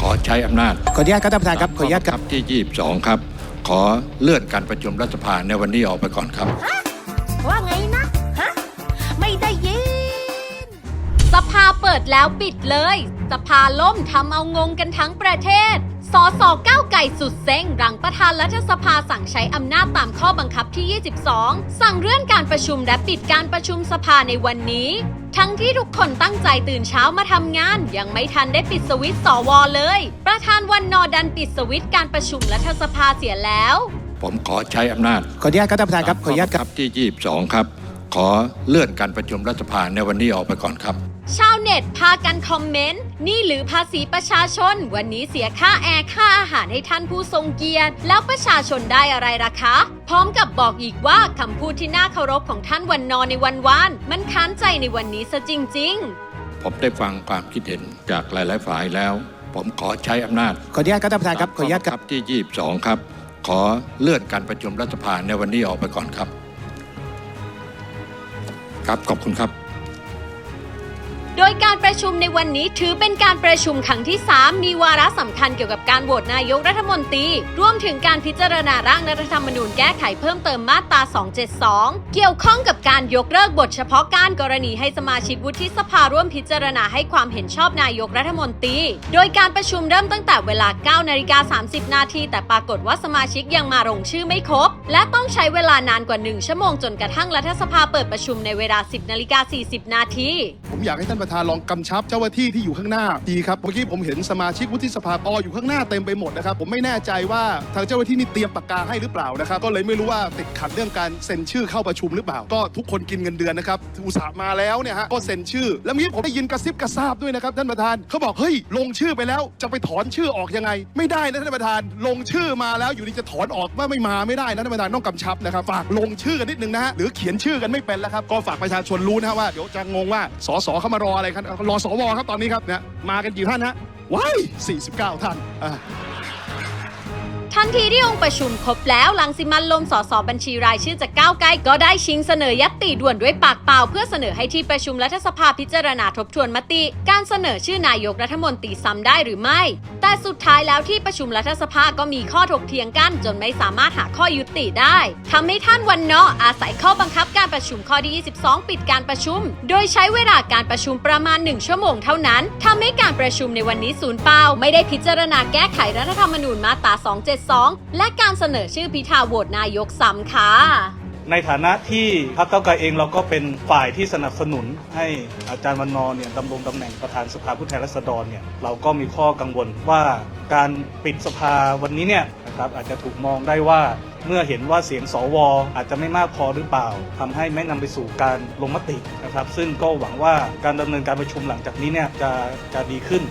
ขอใช้อำนาจขออนุญาตครับท่านประธานครับขออนุญาตครับที่ 22 ครับ ขอเลื่อนการประชุมรัฐสภาในวันนี้ออกไปก่อนครับ ว่าไงนะฮะไม่ได้ยิน สภาเปิดแล้วปิดเลย สภาล่มทำเอางงกันทั้งประเทศ สสก้าวไก่สุดเซ็งหลังประธานรัฐสภาสั่งใช้อำนาจตามข้อบังคับที่ 22 สั่งเลื่อนการประชุมและปิดการประชุมสภาในวันนี้ ทั้งที่ทุกคนตั้งใจตื่นเช้ามาทำงาน ยังไม่ทันได้ปิดสวิตช์สวเลย ประธานวันนอดันปิดสวิตช์การประชุมรัฐสภาเสียแล้ว ผมขอใช้อำนาจขออนุญาตครับท่านประธานครับขออนุญาตครับ ที่ 22 ครับ ขอเลื่อนการประชุมรัฐสภาในวันนี้ออกไปก่อนครับ ชาวเน็ตพากันคอมเมนต์ นี่หรือภาษีประชาชน วันนี้เสียค่าแอร์ค่าอาหารให้ท่านผู้ทรงเกียรติ แล้วประชาชนได้อะไรล่ะคะ พร้อมกับบอกอีกว่าคำพูดที่น่าเคารพของท่านวันนอนในวันวาน มันค้านใจในวันนี้ซะจริง ๆ ผมได้ฟังความคิดเห็นจากหลาย ๆ ฝ่ายแล้ว ผมขอใช้อำนาจขออนุญาตครับท่านประธานครับขออนุญาตครับที่ 22 ครับ ขอเลื่อนการประชุมรัฐสภาในวันนี้ออกไปก่อนครับ ครับขอบคุณครับ โดยการประชุมในวันนี้ถือเป็นการประชุมครั้งที่ 3 มีวาระสำคัญเกี่ยวกับการโหวตนายกรัฐมนตรี รวมถึงการพิจารณาร่างรัฐธรรมนูญแก้ไขเพิ่มเติมมาตรา 272 เกี่ยวข้องกับการยกเลิกบทเฉพาะการกรณีให้สมาชิกวุฒิสภาร่วมพิจารณาให้ความเห็นชอบนายกรัฐมนตรี โดยการประชุมเริ่มตั้งแต่เวลา 9 นาฬิกา 30 นาทีแต่ปรากฏว่าสมาชิกยังมาลงชื่อไม่ครบ และต้องใช้เวลานานกว่า 1 ชั่วโมงจนกระทั่งรัฐสภาเปิดประชุมในเวลา 10 นาฬิกา 40 นาทีผมอยากให้ท่านประธานลองกำชับเจ้าหน้าที่ที่อยู่ข้างหน้าดีครับเมื่อกี้ผมเห็นสมาชิกวุฒิสภาออยู่ข้างหน้าเต็มไปหมดนะครับผมไม่แน่ใจว่าทางเจ้าหน้าที่นี่เตรียมปากกาให้หรือเปล่านะครับก็เลยไม่รู้ว่าติดขัดเรื่องการเซ็นชื่อเข้าประชุมหรือเปล่า ก็ทุกคนกินเงินเดือนนะครับอุตส่าห์มาแล้วเนี่ยฮะก็เซ็นชื่อ แล้วเมื่อกี้ผมได้ยินกระซิบกระซาบด้วยนะครับท่านประธานเขาบอกเฮ้ยลงชื่อไปแล้วจะไปถอนชื่อออกยังไง ไม่ได้นะท่านประธาน ลงชื่อมาแล้วอยู่ดีจะถอนออกว่าไม่มาไม่ได้นะท่านประธานต้องกำชับนะครับฝากลงชื่อกันนิดนึงนะฮะหรือเขียนชื่อกันไม่เป็นแล้วครับก็ฝากประชาชนรู้นะฮะว่าเดี๋ยวจะงงว่าสสเข้ามารออะไรครับรอสวครับตอนนี้ครับเนี่ยมากันกี่ท่านฮะว้าย49 ท่านอ่า ทันทีที่องค์ประชุมครบแล้วลังสิมันลมสสบัญชีรายชื่อจากก้าวไกลก็ได้ชิงเสนอยัตติด่วนด้วยปากเปล่า เพื่อเสนอให้ที่ประชุมรัฐสภาพิจารณาทบทวนมติ การเสนอชื่อนายกรัฐมนตรีซ้ำได้หรือไม่ แต่สุดท้ายแล้วที่ประชุมรัฐสภาก็มีข้อถกเถียงกัน จนไม่สามารถหาข้อยุติได้ทำให้ท่านวันเนาะอาศัยข้อบังคับการประชุมข้อที่22 ปิดการประชุม โดยใช้เวลาการประชุมประมาณ 1 ชั่วโมงเท่านั้นทำให้การประชุมในวันนี้สูญเปล่าไม่ได้พิจารณาแก้ไขรัฐธรรมนูญมาตรา27 2 และการเสนอชื่อพิธาโหวตนายกซ้ำค่ะ ในฐานะที่พรรคเก้าไกลเองเราก็เป็นฝ่ายที่สนับสนุนให้อาจารย์วันนอร์เนี่ยดำรงตำแหน่งประธานสภาผู้แทนราษฎรเนี่ยเราก็มีข้อกังวลว่าการปิดสภาวันนี้เนี่ยนะครับอาจจะถูกมองได้ว่าเมื่อเห็นว่าเสียงสวอาจจะไม่มากพอหรือเปล่าทำให้ไม่นำไปสู่การลงมตินะครับ ซึ่งก็หวังว่าการดำเนินการประชุมหลังจากนี้เนี่ยจะจะดีขึ้น